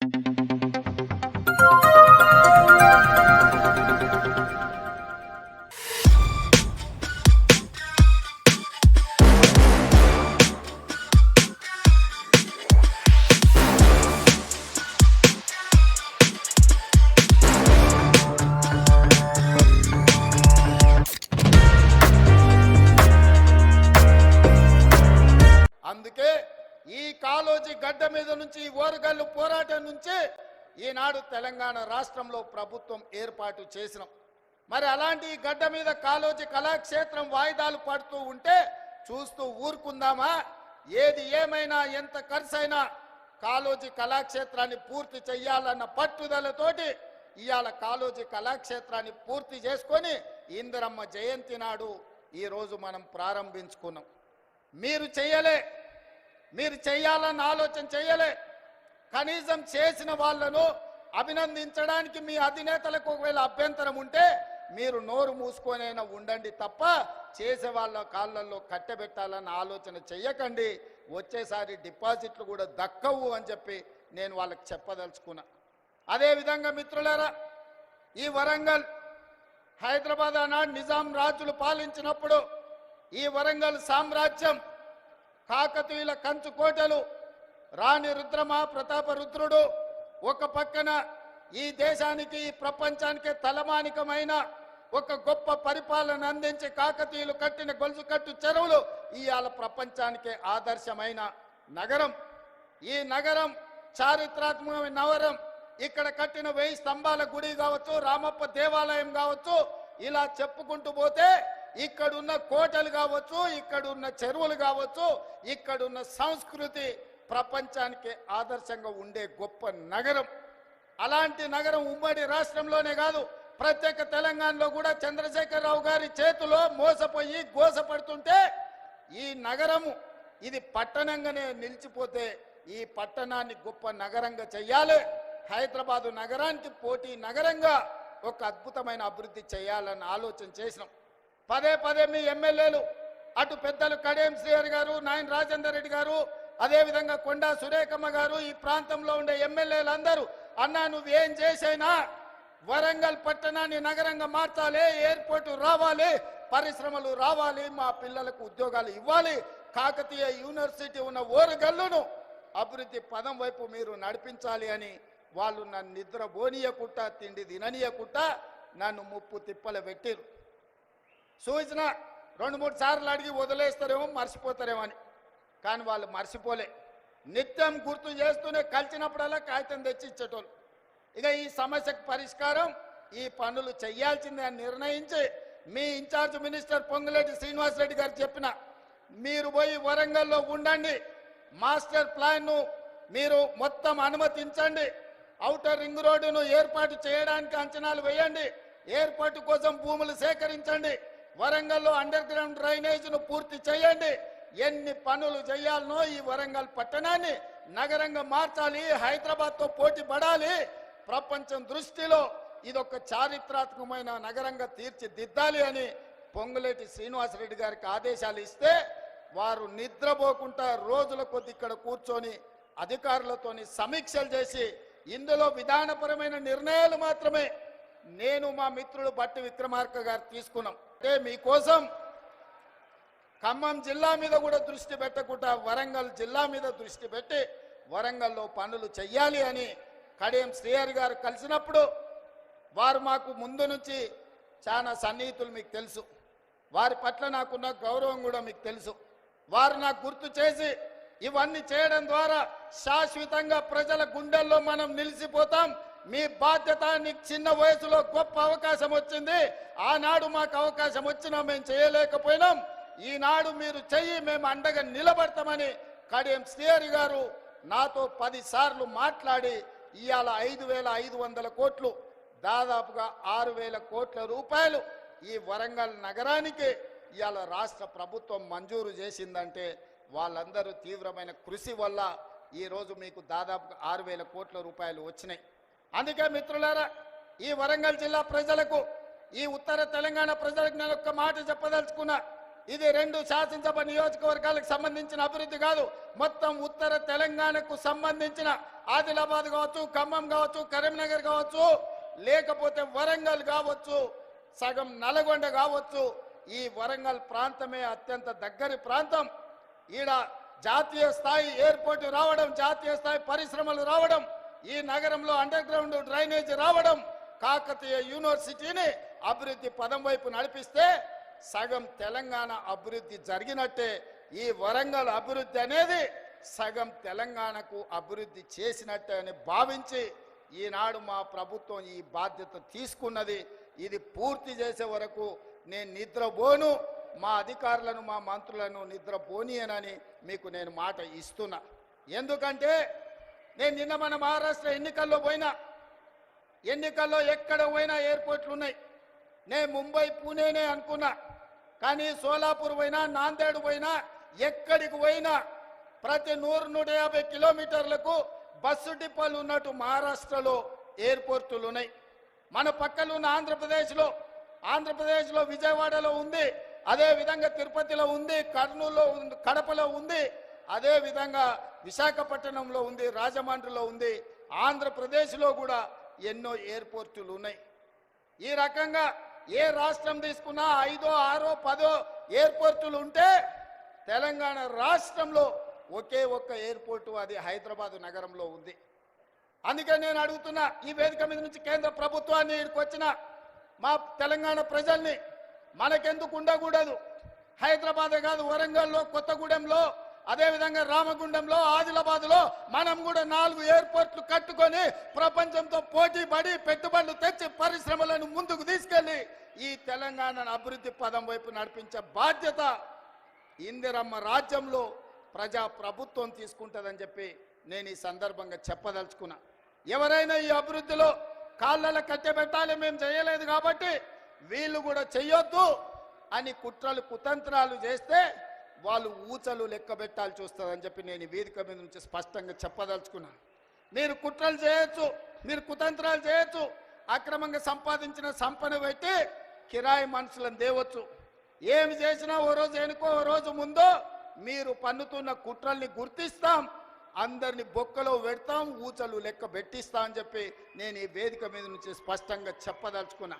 అందుకే నుంచి ఓరుగల్లు పోరాటం నుంచి ఈనాడు తెలంగాణ రాష్ట్రంలో ప్రభుత్వం ఏర్పాటు చేసినాం. మరి అలాంటి ఈ గడ్డ మీద కాలోజీ కళాక్షేత్రం వాయిదాలు పడుతూ ఉంటే చూస్తూ ఊరుకుందామా? ఏది ఏమైనా ఎంత ఖర్చైనా కాలోజీ కళాక్షేత్రాన్ని పూర్తి చెయ్యాలన్న పట్టుదలతోటి ఇవాళ కాలోజీ కళాక్షేత్రాన్ని పూర్తి చేసుకొని ఇందిరమ్మ జయంతి నాడు ఈరోజు మనం ప్రారంభించుకున్నాం. మీరు చెయ్యలే. మీరు చేయాలని ఆలోచన చెయ్యలే కనీసం చేసిన వాళ్ళను అభినందించడానికి మీ అధినేతలకు ఒకవేళ అభ్యంతరం ఉంటే మీరు నోరు మూసుకొనైనా ఉండండి తప్ప చేసే వాళ్ళ కాళ్ళల్లో కట్టబెట్టాలన్న ఆలోచన చెయ్యకండి. వచ్చేసారి డిపాజిట్లు కూడా దక్కవు అని చెప్పి నేను వాళ్ళకి చెప్పదలుచుకున్నా. అదేవిధంగా మిత్రులారా ఈ వరంగల్ హైదరాబాద్ ఆనాడు నిజాం రాజులు పాలించినప్పుడు ఈ వరంగల్ సామ్రాజ్యం కాకతీయుల కంచు కోటలు రాణి రుద్రమ ప్రతాప రుద్రుడు ఒక పక్కన ఈ దేశానికి ఈ ప్రపంచానికి తలమానికమైన ఒక గొప్ప పరిపాలన అందించి కాకతీయులు కట్టిన గొలుసు కట్టు చెరువులు ఇవాళ ప్రపంచానికి ఆదర్శమైన నగరం. ఈ నగరం చారిత్రాత్మకమైన నగరం. ఇక్కడ కట్టిన వెయ్యి స్తంభాల గుడి కావచ్చు రామప్ప దేవాలయం కావచ్చు ఇలా చెప్పుకుంటూ పోతే ఇక్కడున్న కోటలు కావచ్చు ఇక్కడున్న చెరువులు కావచ్చు ఇక్కడున్న సంస్కృతి ప్రపంచానికి ఆదర్శంగా ఉండే గొప్ప నగరం. అలాంటి నగరం ఉమ్మడి రాష్ట్రంలోనే కాదు ప్రత్యేక తెలంగాణలో కూడా చంద్రశేఖరరావు గారి చేతిలో మోసపోయి గోసపడుతుంటే ఈ నగరము ఇది పట్టణంగానే నిలిచిపోతే ఈ పట్టణాన్ని గొప్ప నగరంగా చెయ్యాలి. హైదరాబాదు నగరానికి పోటీ నగరంగా ఒక అద్భుతమైన అభివృద్ధి చేయాలని ఆలోచన చేసినాం. పదే పదే మీ ఎమ్మెల్యేలు అటు పెద్దలు కడేం శ్రీహరి గారు నాయన రాజేందర్ రెడ్డి గారు అదేవిధంగా కొండా సురేఖమ్మ గారు ఈ ప్రాంతంలో ఉండే ఎమ్మెల్యేలు అందరూ అన్నా నువ్వేం చేసైనా వరంగల్ పట్టణాన్ని నగరంగా మార్చాలి ఎయిర్పోర్టు రావాలి పరిశ్రమలు రావాలి మా పిల్లలకు ఉద్యోగాలు ఇవ్వాలి కాకతీయ యూనివర్సిటీ ఉన్న ఓరుగల్లును అభివృద్ధి పదం వైపు మీరు నడిపించాలి అని వాళ్ళు నన్ను నిద్ర బోనియకుండా తిండి తిననీయకుండా నన్ను ముప్పు తిప్పలు పెట్టిరు సూచన రెండు మూడు సార్లు అడిగి వదిలేస్తారేమో మర్చిపోతారేమో అని. కానీ వాళ్ళు మర్చిపోలే. నిత్యం గుర్తు చేస్తూనే కలిసినప్పుడల్లా కాగితం తెచ్చి ఇచ్చేటోళ్ళు. ఇక ఈ సమస్యకు పరిష్కారం ఈ పనులు చేయాల్సిందే అని నిర్ణయించి మీ in charge minister Ponguleti Srinivasa Reddy గారు చెప్పిన మీరు పోయి వరంగల్లో ఉండండి మాస్టర్ ప్లాన్ను మీరు మొత్తం అనుమతించండి ఔటర్ రింగ్ రోడ్డును ఏర్పాటు చేయడానికి అంచనాలు వేయండి ఏర్పాటు కోసం భూములు సేకరించండి వరంగల్లో అండర్ గ్రౌండ్ డ్రైనేజీను పూర్తి చేయండి. ఎన్ని పనులు చేయాలనో ఈ వరంగల్ పట్టణాన్ని నగరంగా మార్చాలి హైదరాబాద్తో పోటీ పడాలి. ప్రపంచం దృష్టిలో ఇదొక చారిత్రాత్మకమైన నగరంగా తీర్చిదిద్దాలి అని పొంగులేటి శ్రీనివాసరెడ్డి గారికి ఆదేశాలు ఇస్తే వారు నిద్రపోకుండా రోజుల కొద్ది ఇక్కడ కూర్చొని అధికారులతోని సమీక్షలు చేసి ఇందులో విధానపరమైన నిర్ణయాలు మాత్రమే నేను మా మిత్రులు బట్టి విక్రమార్క గారు తీసుకున్నాం. అంటే మీకోసం ఖమ్మం జిల్లా మీద కూడా దృష్టి పెట్టకుండా వరంగల్ జిల్లా మీద దృష్టి పెట్టి వరంగల్లో పనులు చెయ్యాలి అని కడియం శ్రీహరి గారు కలిసినప్పుడు వారు మాకు ముందు నుంచి చాలా సన్నిహితులు మీకు తెలుసు. వారి పట్ల నాకున్న గౌరవం కూడా మీకు తెలుసు. వారు నాకు గుర్తు చేసి ఇవన్నీ చేయడం ద్వారా శాశ్వతంగా ప్రజల గుండెల్లో మనం నిలిచిపోతాం. మీ బాధ్యత నీకు చిన్న వయసులో గొప్ప అవకాశం వచ్చింది. ఆనాడు మాకు అవకాశం వచ్చినా మేము చేయలేకపోయినాం. ఈనాడు మీరు చెయ్యి మేము అండగా నిలబడతామని కడియం శ్రీహరి గారు నాతో పదిసార్లు మాట్లాడి ఇవాళ ఐదు వేల ఐదు వందల కోట్లు దాదాపుగా ఆరు వేల కోట్ల రూపాయలు ఈ వరంగల్ నగరానికి ఇవాళ రాష్ట్ర ప్రభుత్వం మంజూరు చేసిందంటే వాళ్ళందరూ తీవ్రమైన కృషి వల్ల ఈరోజు మీకు దాదాపుగా ఆరు వేల కోట్ల రూపాయలు వచ్చినాయి. అందుకే మిత్రులారా ఈ వరంగల్ జిల్లా ప్రజలకు ఈ ఉత్తర తెలంగాణ ప్రజలకు నేను ఒక్క మాట చెప్పదలుచుకున్నా. ఇది రెండు శాసనసభ నియోజకవర్గాలకు సంబంధించిన అభివృద్ధి కాదు. మొత్తం ఉత్తర తెలంగాణకు సంబంధించిన ఆదిలాబాద్ కావచ్చు ఖమ్మం కావచ్చు కరీంనగర్ కావచ్చు లేకపోతే వరంగల్ కావచ్చు సగం నల్గొండ కావచ్చు. ఈ వరంగల్ ప్రాంతమే అత్యంత దగ్గరి ప్రాంతం. ఈడ జాతీయ స్థాయి ఎయిర్పోర్టు రావడం జాతీయ స్థాయి పరిశ్రమలు రావడం ఈ నగరంలో అండర్ గ్రౌండ్ డ్రైనేజ్ రావడం కాకతీయ యూనివర్సిటీని అభివృద్ధి పదం వైపు నడిపిస్తే సగం తెలంగాణ అభివృద్ధి జరిగినట్టే. ఈ వరంగల్ అభివృద్ధి అనేది సగం తెలంగాణకు అభివృద్ధి చేసినట్టే అని భావించి ఈనాడు మా ప్రభుత్వం ఈ బాధ్యత తీసుకున్నది. ఇది పూర్తి చేసే వరకు నేను నిద్రపోను. మా అధికారులను మా మంత్రులను నిద్రపోనియనని మీకు నేను మాట ఇస్తున్నా. ఎందుకంటే నేను నిన్న మన మహారాష్ట్ర ఎన్నికల్లో పోయినా ఎన్నికల్లో ఎక్కడ పోయినా ఎయిర్పోర్ట్లు ఉన్నాయి. నేను ముంబై పూణేనే అనుకున్నా. కానీ సోలాపూర్ పోయినా నాందేడ్ పోయినా ఎక్కడికి పోయినా ప్రతి నూరు నూట యాభై కిలోమీటర్లకు బస్సు డిపోలు ఉన్నట్టు మహారాష్ట్రలో ఎయిర్పోర్టులు ఉన్నాయి. మన పక్కన ఉన్న ఆంధ్రప్రదేశ్లో ఆంధ్రప్రదేశ్లో విజయవాడలో ఉంది అదే విధంగా తిరుపతిలో ఉంది కర్నూలులో ఉంది కడపలో ఉంది అదే విధంగా విశాఖపట్నంలో ఉంది రాజమండ్రిలో ఉంది ఆంధ్రప్రదేశ్లో కూడా ఎన్నో ఎయిర్పోర్టులు ఉన్నాయి. ఈ రకంగా ఏ రాష్ట్రం తీసుకున్నా ఐదో ఆరో పదో ఎయిర్పోర్టులు ఉంటే తెలంగాణ రాష్ట్రంలో ఒకే ఒక్క ఎయిర్పోర్టు అది హైదరాబాద్ నగరంలో ఉంది. అందుకే నేను అడుగుతున్నా ఈ వేదిక మీద నుంచి కేంద్ర ప్రభుత్వాన్ని ఇక్కడికి వచ్చిన మా తెలంగాణ ప్రజల్ని మనకెందుకు ఉండకూడదు? హైదరాబాదే కాదు వరంగల్లో కొత్తగూడెంలో అదేవిధంగా రామగుండంలో ఆదిలాబాద్లో మనం కూడా నాలుగు ఎయిర్పోర్ట్లు కట్టుకొని ప్రపంచంతో పోటీ పడి పెట్టుబడులు తెచ్చి పరిశ్రమలను ముందుకు తీసుకెళ్ళి ఈ తెలంగాణను అభివృద్ధి పదం వైపు నడిపించే బాధ్యత ఇందిరమ్మ రాజ్యంలో ప్రజా ప్రభుత్వం తీసుకుంటుందని చెప్పి నేను ఈ సందర్భంగా చెప్పదలుచుకున్నా. ఎవరైనా ఈ అభివృద్ధిలో కాళ్ళలో కట్టెబెట్టాలి మేము చేయలేదు కాబట్టి వీళ్ళు కూడా చెయ్యొద్దు అని కుట్రలు కుతంత్రాలు చేస్తే వాళ్ళు ఊచలు లెక్క పెట్టాల్సి వస్తుందని చెప్పి నేను ఈ వేదిక మీద నుంచి స్పష్టంగా చెప్పదలుచుకున్నా మీరు కుట్రలు చేయొచ్చు మీరు కుతంత్రాలు చేయొచ్చు అక్రమంగా సంపాదించిన సంపన పెట్టి కిరాయి మనుషులను దేవచ్చు ఏమి చేసినా ఓ రోజు వెనుకో ఓ రోజు ముందో మీరు పన్నుతున్న కుట్రల్ని గుర్తిస్తాం అందరిని బొక్కలో పెడతాం ఊచలు లెక్క పెట్టిస్తాం అని చెప్పి నేను ఈ వేదిక మీద నుంచి స్పష్టంగా చెప్పదలుచుకున్నా